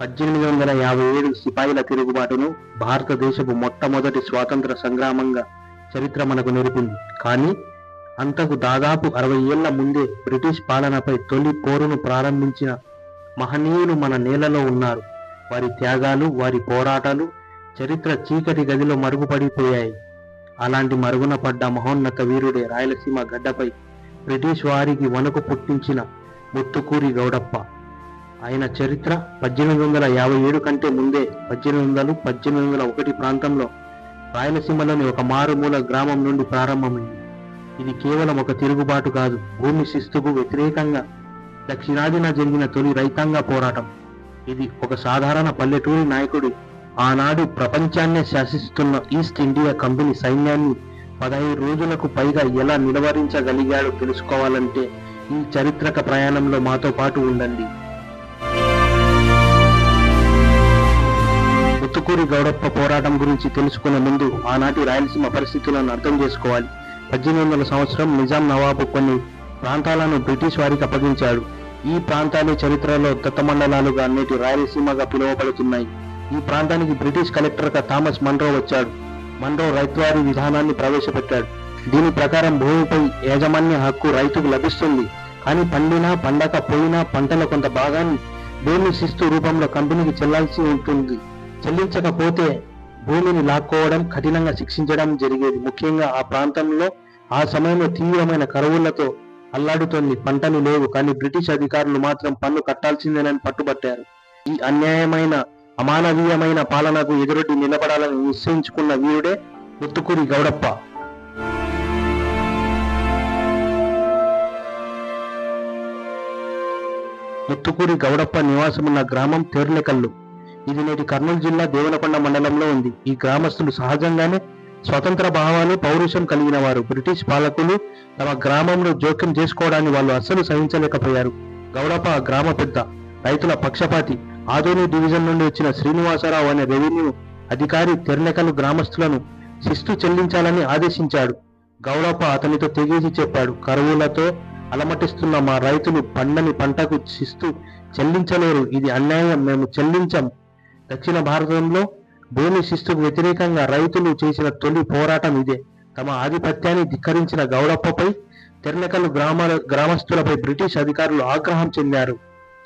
పద్దెనిమిది వందల యాభై ఏడు సిపాయిల తిరుగుబాటును భారతదేశపు మొట్టమొదటి స్వాతంత్ర సంగ్రామంగా చరిత్ర మనకు నేర్పింది కానీ అంతకు దాదాపు అరవై ఏళ్ళ ముందే బ్రిటిష్ పాలనపై తొలి పోరును ప్రారంభించిన మహనీయులు మన నేలలో ఉన్నారు. వారి త్యాగాలు వారి పోరాటాలు చరిత్ర చీకటి గదిలో మరుగుపడిపోయాయి. అలాంటి మరుగున పడ్డ మహోన్నత వీరుడే రాయలసీమ గడ్డపై బ్రిటిష్ వారికి వణుకు పుట్టించిన ముత్తుకూరి గౌడప్ప. ఆయన చరిత్ర పద్దెనిమిది వందల యాభై ఏడు కంటే ముందే పద్దెనిమిది వందలు పద్దెనిమిది వందల ఒకటి ప్రాంతంలో రాయలసీమలోని ఒక మారుమూల గ్రామం నుండి ప్రారంభమైంది. ఇది కేవలం ఒక తిరుగుబాటు కాదు భూమి శిస్తుకు వ్యతిరేకంగా దక్షిణాదిన జరిగిన తొలి రైతాంగ పోరాటం. ఇది ఒక సాధారణ పల్లెటూరి నాయకుడు ఆనాడు ప్రపంచాన్నే శాసిస్తున్న ఈస్ట్ ఇండియా కంపెనీ సైన్యాన్ని పదహైదు రోజులకు పైగా ఎలా నిలవరించగలిగాడో తెలుసుకోవాలంటే ఈ చారిత్రక ప్రయాణంలో మాతో పాటు ఉండండి. ముత్తుకూరి గౌడప్ప పోరాటం గురించి తెలుసుకునే ముందు ఆనాటి రాయలసీమ పరిస్థితులను అర్థం చేసుకోవాలి. పద్దెనిమిది వందల సంవత్సరం నిజాం నవాబు కొన్ని ప్రాంతాలను బ్రిటిష్ వారికి అప్పగించాడు. ఈ ప్రాంతాలు చరిత్రలో దత్తమండలాలుగా నేటి రాయలసీమగా పిలువబడుతున్నాయి. ఈ ప్రాంతానికి బ్రిటిష్ కలెక్టర్గా థామస్ మన్రో వచ్చాడు. మన్రో రైతువారి విధానాన్ని ప్రవేశపెట్టాడు. దీని ప్రకారం భూమిపై యాజమాన్య హక్కు రైతుకు లభిస్తుంది. కానీ పండినా పండక పోయినా పంటల కొంత భాగాన్ని భూమి శిస్తు రూపంలో కంపెనీకి చెల్లాల్సి ఉంటుంది. చెల్లించకపోతే భూమిని లాక్కోవడం కఠినంగా శిక్షించడం జరిగేది. ముఖ్యంగా ఆ ప్రాంతంలో ఆ సమయంలో తీవ్రమైన కరువులతో అల్లాడుతోంది. పంటలు లేవు. కానీ బ్రిటిష్ అధికారులు మాత్రం పన్ను కట్టాల్సిందేనని పట్టుబట్టారు. ఈ అన్యాయమైన అమానవీయమైన పాలనకు ఎదురొడ్డి నిలబడాలని నిశ్చయించుకున్న వీరుడే ముత్తుకూరి గౌడప్ప. ముత్తుకూరి గౌడప్ప నివాసమున్న గ్రామం తేర్లెకల్లు. ఇది నేటి కర్నూలు జిల్లా దేవనకొండ మండలంలో ఉంది. ఈ గ్రామస్తులు సహజంగానే స్వతంత్ర భావాలు పౌరుషం కలిగిన వారు. బ్రిటిష్ పాలకులు తమ గ్రామంలో జోక్యం చేసుకోవడాన్ని వాళ్ళు అస్సలు సహించలేకపోయారు. గౌడప గ్రామ పెద్ద రైతుల పక్షపాతి. ఆదోని డివిజన్ నుండి వచ్చిన శ్రీనివాసరావు అనే రెవెన్యూ అధికారి తెర్నెకలు గ్రామస్తులను శిస్తు చెల్లించాలని ఆదేశించాడు. గౌడప అతనితో తెగేసి చెప్పాడు కరువులతో అలమటిస్తున్న మా రైతులు పండని పంటకు శిస్తు చెల్లించలేరు. ఇది అన్యాయం. మేము చెల్లించం. దక్షిణ భారతంలో భూమి శిస్తుకు వ్యతిరేకంగా రైతులు చేసిన తొలి పోరాటం ఇదే. తమ ఆధిపత్యాన్ని ధిక్కరించిన గౌడప్పపై తెర్నకల్ గ్రామాల గ్రామస్తులపై బ్రిటిష్ అధికారులు ఆగ్రహం చెందారు.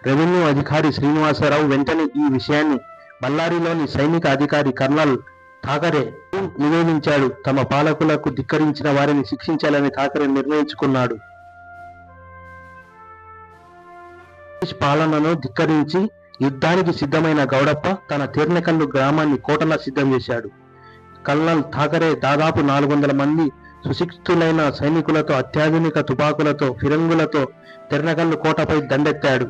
రెవెన్యూ అధికారి శ్రీనివాసరావు వెంటనే ఈ విషయాన్ని బళ్ళారిలోని సైనిక అధికారి కర్నల్ ఠాకరే నివేదించాడు. తమ పాలకులకు ధిక్కరించిన వారిని శిక్షించాలని ఠాకరే నిర్ణయించుకున్నాడు. బ్రిటిష్ పాలనను ధిక్కరించి యుద్ధానికి సిద్ధమైన గౌడప్ప తన తీర్నకల్లు గ్రామాన్ని కోటలా సిద్ధం చేశాడు. కల్నల్ థాకరే దాదాపు నాలుగు వందల మంది సుశిక్షితులైన సైనికులతో అత్యాధునిక తుపాకులతో ఫిరంగులతో తిరణకల్లు కోటపై దండెత్తాడు.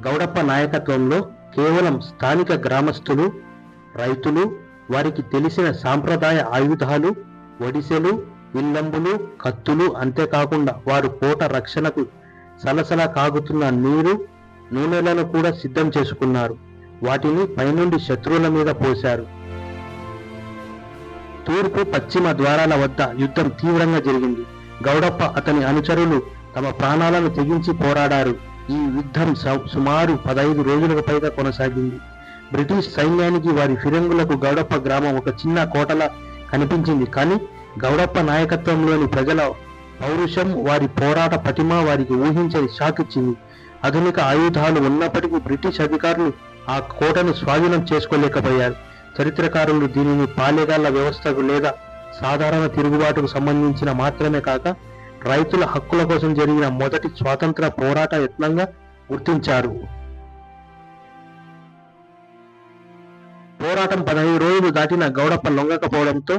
గౌడప్ప నాయకత్వంలో కేవలం స్థానిక గ్రామస్తులు రైతులు వారికి తెలిసిన సాంప్రదాయ ఆయుధాలు ఒడిసెలు విల్లంబులు కత్తులు అంతేకాకుండా వారు కోట రక్షణకు సలసల కాగుతున్న నీరు నూనెలను కూడా సిద్ధం చేసుకున్నారు. వాటిని పైనుండి శత్రువుల మీద పోశారు. తూర్పు పశ్చిమ ద్వారాల వద్ద యుద్ధం తీవ్రంగా జరిగింది. గౌడప్ప అతని అనుచరులు తమ ప్రాణాలను తెగించి పోరాడారు. ఈ యుద్ధం సుమారు పదహైదు రోజులకు పైగా కొనసాగింది. బ్రిటిష్ సైన్యానికి వారి ఫిరంగులకు గౌడప్ప గ్రామం ఒక చిన్న కోటలా కనిపించింది. కానీ గౌడప్ప నాయకత్వంలోని ప్రజల పౌరుషం వారి పోరాట పటిమ వారికి ఊహించని షాక్ ఇచ్చింది. ఆధునిక ఆయుధాలు ఉన్నప్పటికీ బ్రిటిష్ అధికారులు ఆ కోటను స్వాధీనం చేసుకోలేకపోయారు. చరిత్రకారులు దీనిని పాలెగాళ్ళ వ్యవస్థకు లేదా సాధారణ తిరుగుబాటుకు సంబంధించిన మాత్రమే కాక రైతుల హక్కుల కోసం జరిగిన మొదటి స్వాతంత్ర పోరాట యత్నంగా గుర్తించారు. పోరాటం పదహైదు రోజులు దాటిన గౌడప్ప లొంగకపోవడంతో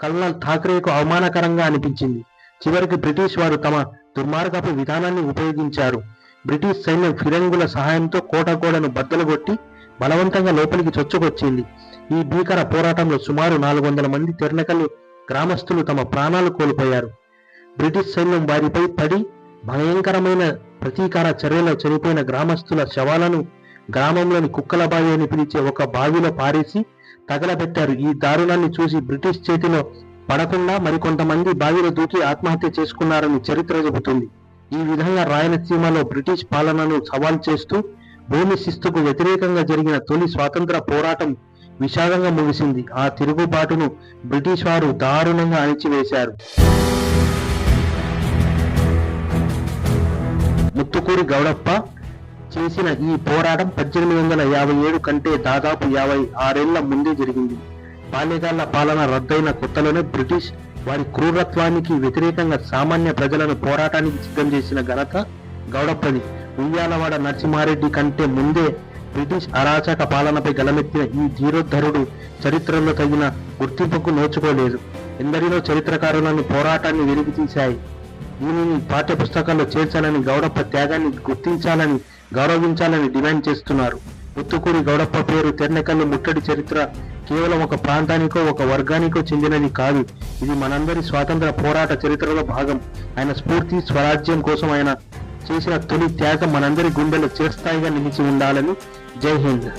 కల్నల్ ఠాక్రేకు అవమానకరంగా అనిపించింది. చివరికి బ్రిటిష్ వారు తమ దుర్మార్గపు విధానాన్ని ఉపయోగించారు. బ్రిటిష్ సైన్యం ఫిరంగుల సహాయంతో కోట గోడను బద్దలుగొట్టి బలవంతంగా లోపలికి చొచ్చుకొచ్చింది. ఈ భీకర పోరాటంలో సుమారు నాలుగు వందల మంది తెరనకలు గ్రామస్తులు తమ ప్రాణాలు కోల్పోయారు. బ్రిటిష్ సైన్యం వారిపై పడి భయంకరమైన ప్రతీకార చర్యలో చనిపోయిన గ్రామస్తుల శవాలను గ్రామంలోని కుక్కల బావి అని పిలిచే ఒక బావిలో పారేసి తగలబెట్టారు. ఈ దారుణాన్ని చూసి బ్రిటిష్ చేతిలో పడకుండా మరికొంతమంది బావిలో దూకి ఆత్మహత్య చేసుకున్నారని చరిత్ర చెబుతుంది. ఈ విధంగా రాయలసీమలో బ్రిటిష్ పాలనను సవాల్ చేస్తూ భూమి శిస్తుకు వ్యతిరేకంగా జరిగిన తొలి స్వాతంత్ర పోరాటం విషాదంగా ముగిసింది. ఆ తిరుగుబాటును బ్రిటిష్ వారు దారుణంగా అణిచివేశారు. ముత్తుకూరి గౌడప్ప చేసిన ఈ పోరాటం పద్దెనిమిది వందల యాభై ఏడు కంటే దాదాపు యాభై ఆరేళ్ళ ముందే జరిగింది. బాల్యకాల పాలన రద్దయిన కొత్తలోనే బ్రిటిష్ వారి క్రూరత్వానికి వ్యతిరేకంగా సామాన్య ప్రజలను పోరాటానికి సిద్ధం చేసిన ఘనత గౌడప్పది. ఉయ్యాలవాడ నరసింహారెడ్డి కంటే ముందే బ్రిటిష్ అరాచక పాలనపై గలమెత్తిన ఈ ధీరోద్ధరుడు చరిత్రలో తగిన గుర్తింపుకు నోచుకోలేదు. ఎందరినో చరిత్రకారులను పోరాటాన్ని వెలికి తీశాయి. దీనిని పాఠ్య పుస్తకాల్లో చేర్చాలని గౌడప్ప త్యాగాన్ని గుర్తించాలని గౌరవించాలని డిమాండ్ చేస్తున్నారు. ముత్తుకూరి గౌడప్ప పేరు తెర్నెకల్లు ముట్టడి చరిత్ర కేవలం ఒక ప్రాంతానికో ఒక వర్గానికో చెందినది కాదు. ఇది మనందరి స్వాతంత్ర పోరాట చరిత్రలో భాగం. ఆయన స్ఫూర్తి స్వరాజ్యం కోసం ఆయన చేసిన తొలి త్యాగం మనందరి గుండెలో చిరస్థాయిగా నిలిచి ఉండాలని జై హింద్.